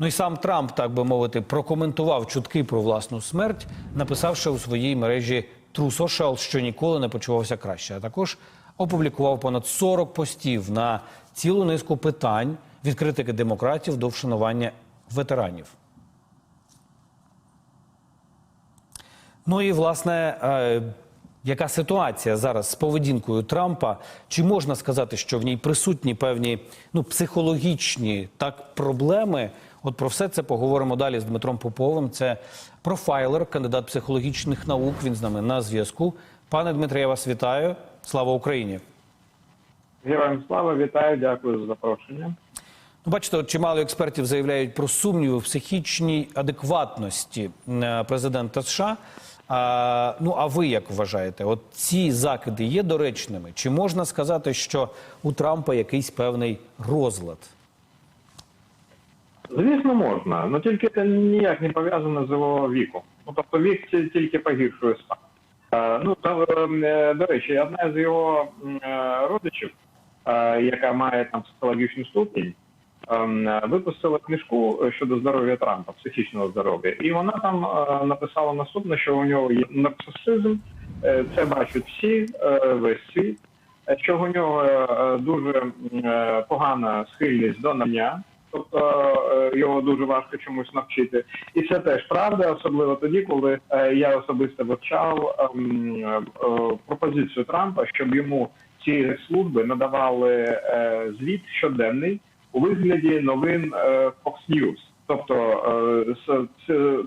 Ну і сам Трамп, так би мовити, прокоментував чутки про власну смерть, написавши у своїй мережі Social, що ніколи не почувався краще. А також опублікував понад 40 постів на цілу низку питань від критики демократів до вшанування ветеранів. Ну і власне, е, яка ситуація зараз з поведінкою Трампа? Чи можна сказати, що в ній присутні певні ну, психологічні так проблеми? От про все це поговоримо далі з Дмитром Поповим. Це профайлер, кандидат психологічних наук. Він з нами на зв'язку. Пане Дмитре, я вас вітаю. Слава Україні! Героям слава, вітаю, дякую за запрошення. Ну, бачите, от чимало експертів заявляють про сумніви в психічній адекватності е, президента США. А, ну а ви як вважаєте? От ці закиди є доречними? Чи можна сказати, що у Трампа якийсь певний розлад? Звісно, можна, але тільки це ніяк не пов'язано з його віком. Ну тобто вік ті- тільки погіршує стан. Е, Ну там, е, до речі, одна з його е, родичів, е, яка має там психологічну ступінь, е, випустила книжку щодо здоров'я Трампа, психічного здоров'я, і вона там е, написала наступне, що у нього є нарцисизм, е, це бачать всі, е, весь світ. е, Що у нього е, дуже е, погана схильність до нання, тобто е, його дуже важко чомусь навчити, і це теж правда, особливо тоді, коли е, я особисто вивчав ем, е, пропозицію Трампа, щоб йому ці служби надавали звіт щоденний у вигляді новин Fox News. Тобто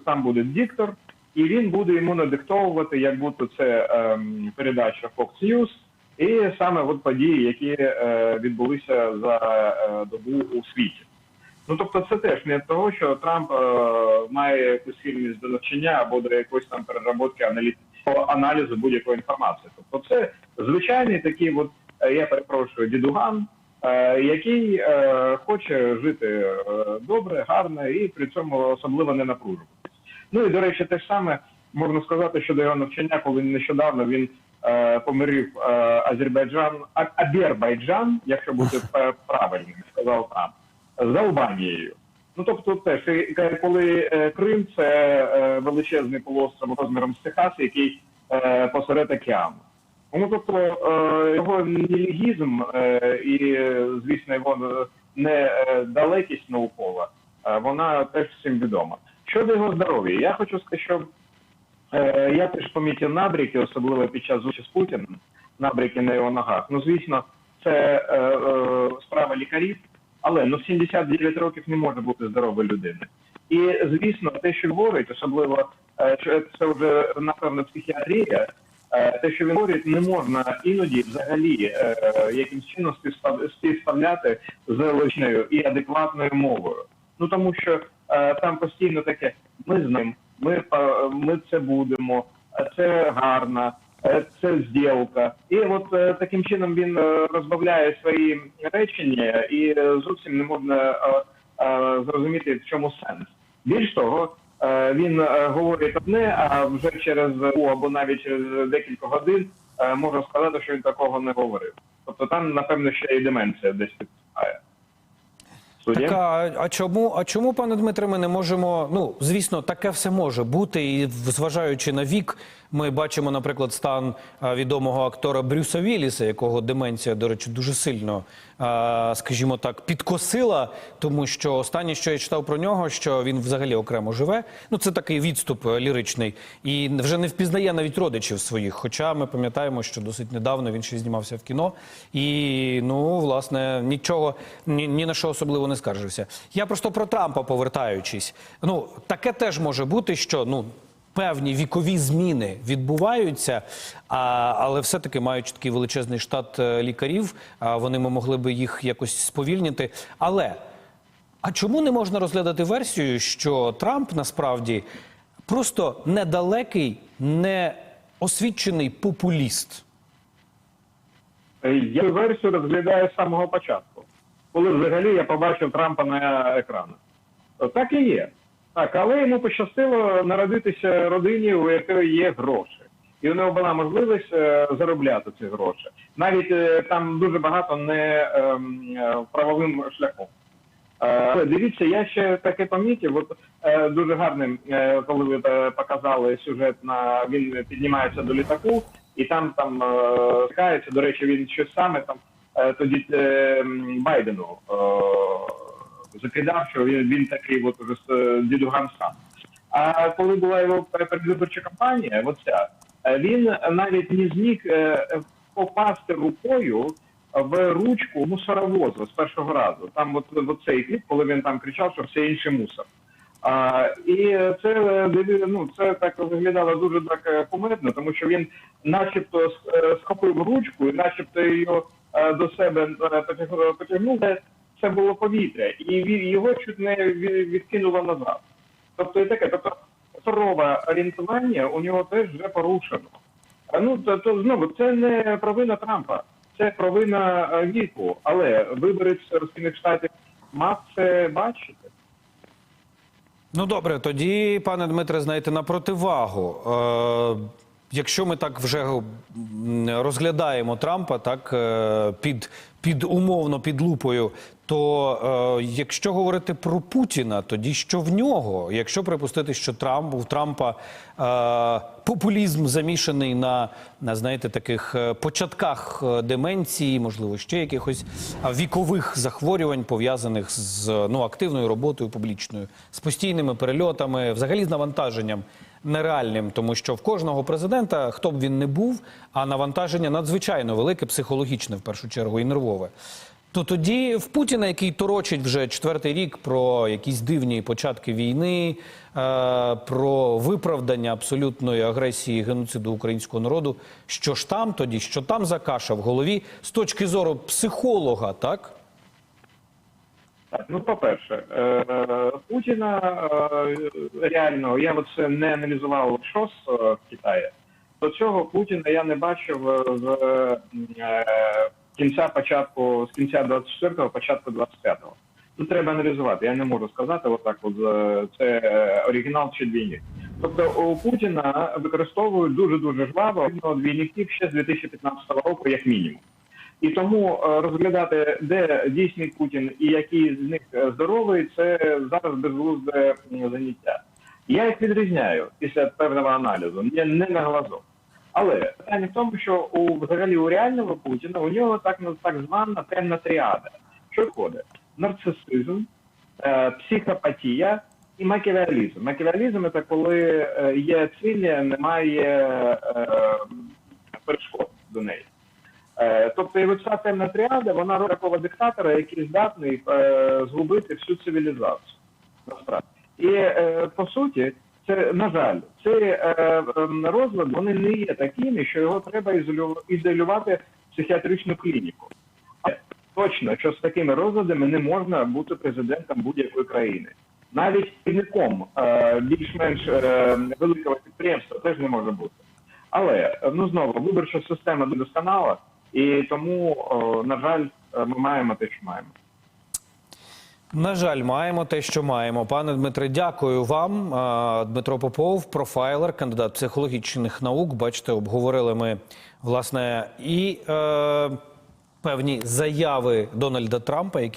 там буде диктор, і він буде йому надиктовувати, як будто це ем, передача Fox News, і саме от події, які відбулися за добу у світі. Ну тобто, це теж не того, що Трамп е, має якусь схильність до навчання або до якоїсь там переработки аналітичного аналізу будь-якої інформації. Тобто, це звичайний такий, от е, я перепрошую, дідуган, е, який е, хоче жити е, добре, гарно і при цьому особливо не напружуватись. Ну і до речі, те ж саме можна сказати щодо його навчання, коли нещодавно він е, помирив Азербайджан, Абербайджан, якщо бути правильним, сказав Трамп, з Албанією. Ну тобто, теж е, коли е, Крим це е, величезний полуостров розміром з Техас, який е, посеред океану. Ну тобто е, його нелігізм е, і, е, звісно, його недалекість наукова, е, вона теж всім відома. Щодо його здоров'я, я хочу сказати, що Е, Я теж помітив набряки, особливо під час зустрічі з Путіним, набряки на його ногах. Ну, звісно, це е, е, справа лікарів, але ну, в 79 років не може бути здоровою людиною. І, звісно, те, що говорить, особливо е, що це вже напевно психіатрія, е, те, що він говорить, не можна іноді взагалі е, якимсь чином співстав- співставляти з логічною і адекватною мовою. Ну тому що там постійно таке: ми з ним, ми, ми це будемо, це гарно, це зділка. І от е, таким чином він е, розбавляє свої речення, і е, зовсім не можна е, е, зрозуміти, в чому сенс. Більш того, е, він е, говорить одне, а вже через о, або навіть через декілька годин е, можна сказати, що він такого не говорив. Тобто там, напевно, ще і деменція десь підступає. Так, а, а чому, а чому, пане Дмитре, ми не можемо? Ну, звісно, таке все може бути, і зважаючи на вік, ми бачимо, наприклад, стан відомого актора Брюса Вілліса, якого деменція, до речі, дуже сильно, скажімо так, підкосила, тому що останнє, що я читав про нього, що він взагалі окремо живе. Ну, це такий відступ е, ліричний, і вже не впізнає навіть родичів своїх. Хоча ми пам'ятаємо, що досить недавно він ще знімався в кіно, і ну, власне, нічого ні, ні на що особливо не скаржився. Я просто про Трампа повертаючись. Ну, таке теж може бути, що ну. Певні вікові зміни відбуваються, а, але все-таки маючи такий величезний штат е, лікарів, а, вони ми могли би їх якось сповільнити. Але а чому не можна розглядати версію, що Трамп насправді просто недалекий, не освічений популіст? Я цю версію розглядаю з самого початку, коли взагалі я побачив Трампа на екранах. Так і є. Так, але йому пощастило народитися родині, у якої є гроші. І у нього була можливість е, заробляти ці гроші. Навіть е, там дуже багато не ем, е, правовим шляхом. Е, Дивіться, я ще таке помітив. От е, дуже гарним, е, коли ви е, показали сюжет на він піднімається до літаку, і там там е, стикається. До речі, він щось саме там е, тоді е, Байдену е, закидав, що він, він такий от уже дідуган сам. А коли була його передвиборча кампанія, оця, е, він навіть не зміг е, попасти рукою в ручку мусоровозу з першого разу. Там от, от цей кліп, коли він там кричав, що все інше мусор. А, і це е, ну, це так виглядало дуже так е, тому що він начебто схопив ручку і начебто її до себе потягнув, це було повітря, і його чуть не відкинуло назад. Тобто і таке, тобто здорове орієнтування у нього теж вже порушено. Ну то, то знову це не провина Трампа, це провина е, віку. Але виборець Сполучених Штатів мав це бачити. Ну добре, тоді, пане Дмитре, знаєте, на противагу. Е, якщо ми так вже розглядаємо Трампа, так е, під, під умовно під лупою, то е, якщо говорити про Путіна, тоді що в нього? Якщо припустити, що Трамп у Трампа е, популізм замішаний на, на знаєте, таких е, початках е, деменції, можливо, ще якихось вікових захворювань, пов'язаних з ну, активною роботою публічною, з постійними перельотами, взагалі з навантаженням нереальним, тому що в кожного президента, хто б він не був, а навантаження надзвичайно велике, психологічне в першу чергу і нервове. То тоді в Путіна, який торочить вже четвертий рік про якісь дивні початки війни, е, про виправдання абсолютної агресії геноциду українського народу, що ж там тоді, що там за каша в голові з точки зору психолога, так? Ну по-перше, е, Путіна е, реально, я це не аналізував ШОС в Китаї. До цього Путіна я не бачив е, кінця початку, з кінця 24-го, початку 25-го. Тут треба аналізувати. Я не можу сказати, отак, от е, це оригінал чи двійник. Тобто у Путіна використовують дуже дуже жваво двійників ще з 2015 року, як мінімум. І тому е, розглядати, де дійсний Путін і який з них е, здоровий, це зараз безглузде заняття. Я їх відрізняю після певного аналізу, не, не на глазок. Але питання в тому, що у взагалі у реального Путіна у нього так так звана темна тріада. Що входить? Нарцисизм, е, психопатія і макіавіалізм. Макіавіалізм – це коли е, є цілі, немає е, перешкод до неї. Тобто і ця темна тріада, вона робить такого диктатора, який здатний згубити всю цивілізацію. Насправді. І по суті, це на жаль, ці е, е, розлади вони не є такими, що його треба ізолювати в психіатричну клініку. Точно, що з такими розладами не можна бути президентом будь-якої країни. Навіть керівником е, більш-менш е, великого підприємства теж не може бути. Але е, ну знову виборча система досконала, і тому, о, на жаль, е, ми маємо те, що маємо. На жаль, маємо те, що маємо. Пане Дмитре, дякую вам. Дмитро Попов, профайлер, кандидат психологічних наук. Бачите, обговорили ми власне і е, певні заяви Дональда Трампа, які